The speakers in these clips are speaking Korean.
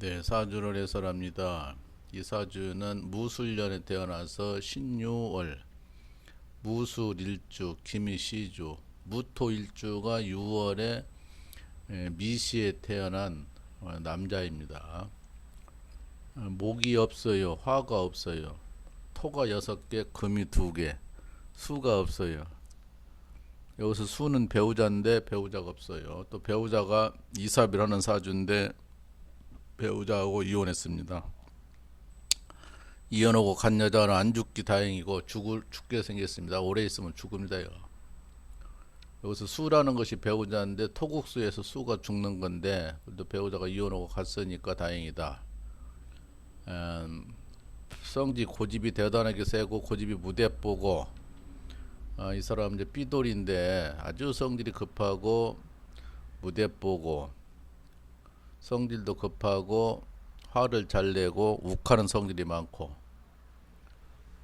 네, 사주를 해설합니다. 이 사주는 무술년에 태어나서 신유월, 무술일주, 기미시주, 무토일주가 6월에 미시에 태어난 어, 남자입니다. 어, 목이 없어요. 화가 없어요. 토가 6개, 금이 2개, 수가 없어요. 여기서 수는 배우자인데 배우자가 없어요. 또 배우자가 이삽이라는 사주인데 배우자하고 이혼했습니다. 이혼하고 간 여자는 안 죽기 다행이고 죽을 죽게 생겼습니다. 오래 있으면. 이거. 여기서 수라는 것이 배우자인데 토국수에서 수가 죽는 건데 그래도 배우자가 이혼하고 갔으니까 다행이다. 음, 성지 고집이 대단하게 세고 고집이 무대뽀고 어, 이 사람 이제 삐돌인데 아주 성질이 급하고 무대뽀고 성질도 급하고 화를 잘 내고 욱하는 성질이 많고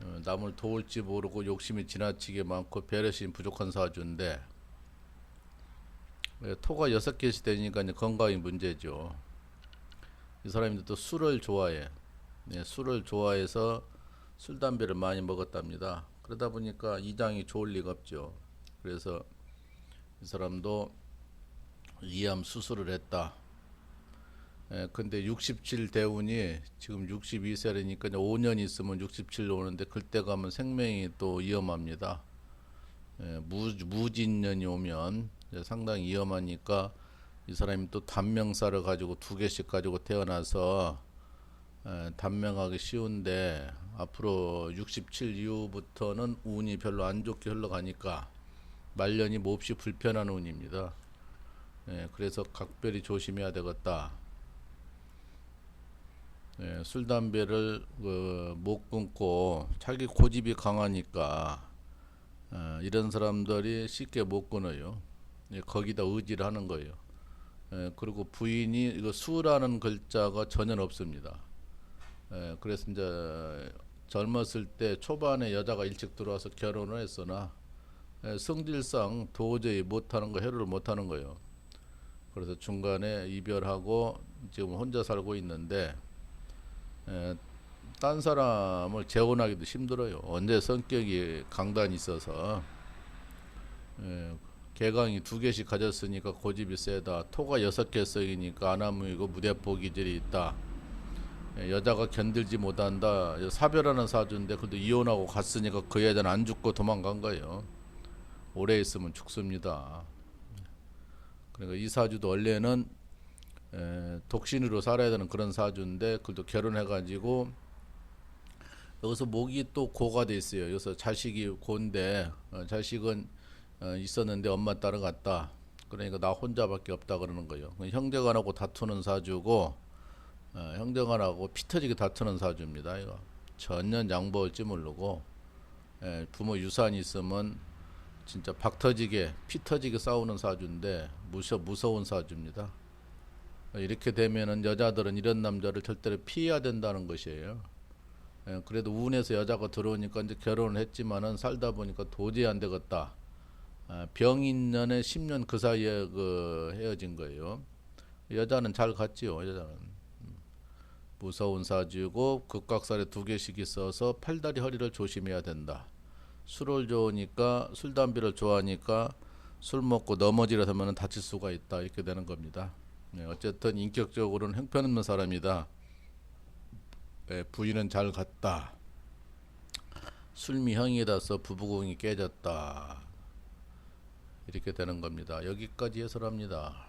어, 남을 도울지 모르고 욕심이 지나치게 많고 배려심 부족한 사주인데 예, 토가 여섯 개씩 되니까 건강이 문제죠. 이 사람이 또 술을 좋아해. 네, 술을 좋아해서 술 담배를 많이 먹었답니다. 그러다 보니까 이장이 좋을 리가 없죠. 그래서 이 사람도 이암 수술을 했다. 예, 근데 67 대운이 지금 62세라니까 5년 있으면 67 오는데 그때 가면 생명이 또 위험합니다. 예, 무, 무진년이 오면 상당히 위험하니까 이 사람이 또 단명사를 가지고 두 개씩 가지고 태어나서 에, 단명하기 쉬운데 앞으로 67 이후부터는 운이 별로 안 좋게 흘러가니까 말년이 몹시 불편한 운입니다. 예, 그래서 각별히 조심해야 되겠다. 예, 술 담배를 그, 못 끊고 자기 고집이 강하니까 어, 이런 사람들이 쉽게 못 끊어요. 예, 거기다 의지를 하는 거예요. 예, 그리고 부인이 이거 수라는 글자가 전혀 없습니다. 예, 그래서 이제 젊었을 때 초반에 여자가 일찍 들어와서 결혼을 했으나 예, 성질상 도저히 못하는 거 해를 못하는 거예요. 그래서 중간에 이별하고 지금 혼자 살고 있는데 에, 딴 사람을 재혼하기도 힘들어요. 언제 성격이 강단이 있어서 에, 개강이 두 개씩 가졌으니까 고집이 세다. 토가 여섯 개 썩이니까 아나무이고 무대포 기질이 있다. 에, 여자가 견딜지 못한다. 사별하는 사주인데 그래도 이혼하고 갔으니까 그 여자는 안 죽고 도망간 거예요. 오래 있으면 죽습니다. 그러니까 이 사주도 원래는 에, 독신으로 살아야 되는 그런 사주인데 그래도 결혼해가지고 여기서 목이 또 고가 돼 있어요. 여기서 자식이 고인데 어, 자식은 어, 있었는데 엄마 따라갔다. 그러니까 나 혼자밖에 없다 그러는 거예요. 형제간하고 다투는 사주고 어, 형제간하고 피 터지게 다투는 사주입니다. 이거 전혀 양보할지 모르고 에, 부모 유산이 있으면 진짜 박 터지게 피 터지게 싸우는 사주인데 무서 무서운 사주입니다. 이렇게 되면은 여자들은 이런 남자를 절대로 피해야 된다는 것이에요. 예, 그래도 운에서 여자가 들어오니까 이제 결혼을 했지만은 살다 보니까 도저히 안 되겠다. 아, 병인년에 10년 그 사이에 그 헤어진 거예요. 여자는 잘 갔지요. 여자는 음. 무서운 사주고 극각살에 두 개씩 있어서 팔다리 허리를 조심해야 된다. 술을 좋으니까 술 담배를 좋아하니까 술 먹고 넘어지려면 다칠 수가 있다 이렇게 되는 겁니다. 네, 어쨌든 인격적으로는 형편없는 사람이다. 네, 부인은 잘 갔다. 술미 형이 다서 부부궁이 깨졌다. 이렇게 되는 겁니다. 여기까지 해설합니다.